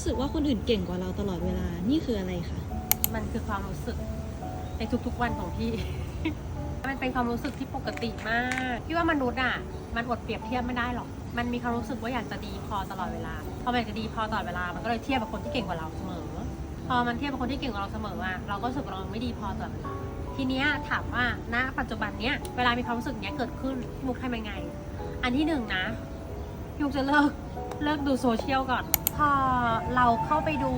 รู้สึกว่าคนอื่นเก่งกว่าเราตลอดเวลา นี่คืออะไรคะ มันคือความรู้สึกในทุกๆวันของพี่ มันเป็นความรู้สึกที่ปกติมาก พี่ว่ามนุษย์อะ มันอดเปรียบเทียบไม่ได้หรอก มันมีความรู้สึกว่าอยากจะดีพอตลอดเวลา พอมันอยากจะดีพอตลอดเวลา มันก็เลยเทียบกับคนที่เก่งกว่าเราเสมอ พอมันเทียบกับคนที่เก่งกว่าเราเสมออะ เราก็รู้สึกว่าเราไม่ดีพอตลอดเวลา ทีเนี้ยถามว่า ณ ปัจจุบันเนี้ย เวลามีความรู้สึกเนี้ยเกิดขึ้นมุกทำยังไง อันที่หนึ่งนะพี่มุกจะเลิก เลิกดูโซเชียลก่อน พอเราเข้าไปดู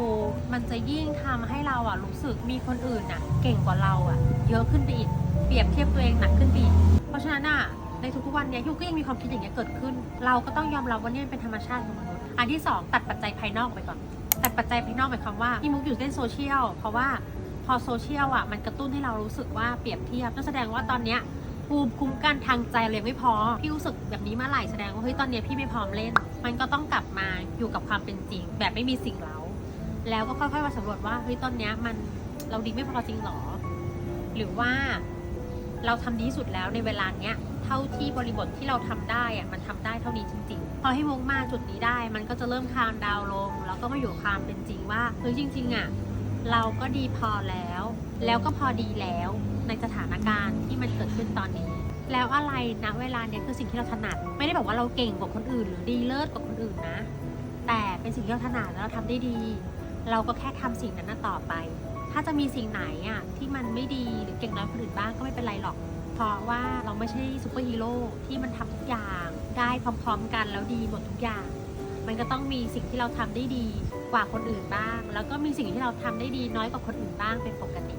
มันจะยิ่งทำให้เราอะรู้สึกมีคนอื่นอะ เก่งกว่าเราอะ เยอะขึ้นไปอีกเปรียบเทียบตัวเองหนักขึ้นไปอีกเพราะฉะนั้นอะในทุกๆวันเนี้ยยูก็ยังมีความคิดอย่างเงี้ยเกิดขึ้น เราก็ต้องยอมรับว่าเนี่ยเป็นธรรมชาติของมนุษย์อันที่สองตัดปัจจัยภายนอกไปก่อน ตัดปัจจัยภายนอกหมายความว่าพี่มุกอยู่เล่นโซเชียลเพราะว่าพอโซเชียลอะมันกระตุ้นให้เรารู้สึกว่าเปรียบเทียบนั่นแสดงว่าตอนเนี้ย ภูมิคุ้มกันทางใจเรายังไม่พอ พี่รู้สึกแบบนี้เมื่อไหร่แสดงว่าเฮ้ยตอนเนี้ยพี่ไม่พร้อมเล่น มันก็ต้องกลับมาอยู่กับความเป็นจริง แบบไม่มีสิ่งเร้าแล้วก็ค่อยๆมาสำรวจว่าเฮ้ยตอนเนี้ยมันเราดีไม่พอจริงหรอ หรือว่าเราทำดีสุดแล้วในเวลาเนี้ยเท่าที่บริบทที่เราทำได้อะมันทำได้เท่านี้จริงๆ พอให้มุกมาจุดนี้ได้ มันก็จะเริ่มคลามดาวลง แล้วก็มาอยู่ความเป็นจริงว่าเฮ้ยจริง ๆอะเราก็ดีพอแล้ว แล้วก็พอดีแล้ว ในสถานการณ์ที่มันเกิดขึ้นตอนนี้ แล้วอะไรนะเวลาเนี้ยคือสิ่งที่เราถนัด ไม่ได้บอกว่าเราเก่งกว่าคนอื่น หรือดีเลิศกว่าคนอื่นนะ แต่เป็นสิ่งที่เราถนัดแล้วเราทำได้ดี เราก็แค่ทำสิ่งนั้นต่อไป ถ้าจะมีสิ่งไหนอะที่มันไม่ดีหรือเก่งน้อยคนอื่นบ้างก็ไม่เป็นไรหรอก เพราะว่าเราไม่ใช่ซูเปอร์ฮีโร่ที่มันทำทุกอย่างได้พร้อมๆกันแล้วดีหมดทุกอย่าง มันก็ต้องมีสิ่งที่เราทำได้ดีกว่าคนอื่นบ้าง แล้วก็มีสิ่งที่เราทำได้ดีน้อยกว่าคนอื่นบ้างเป็นปกติ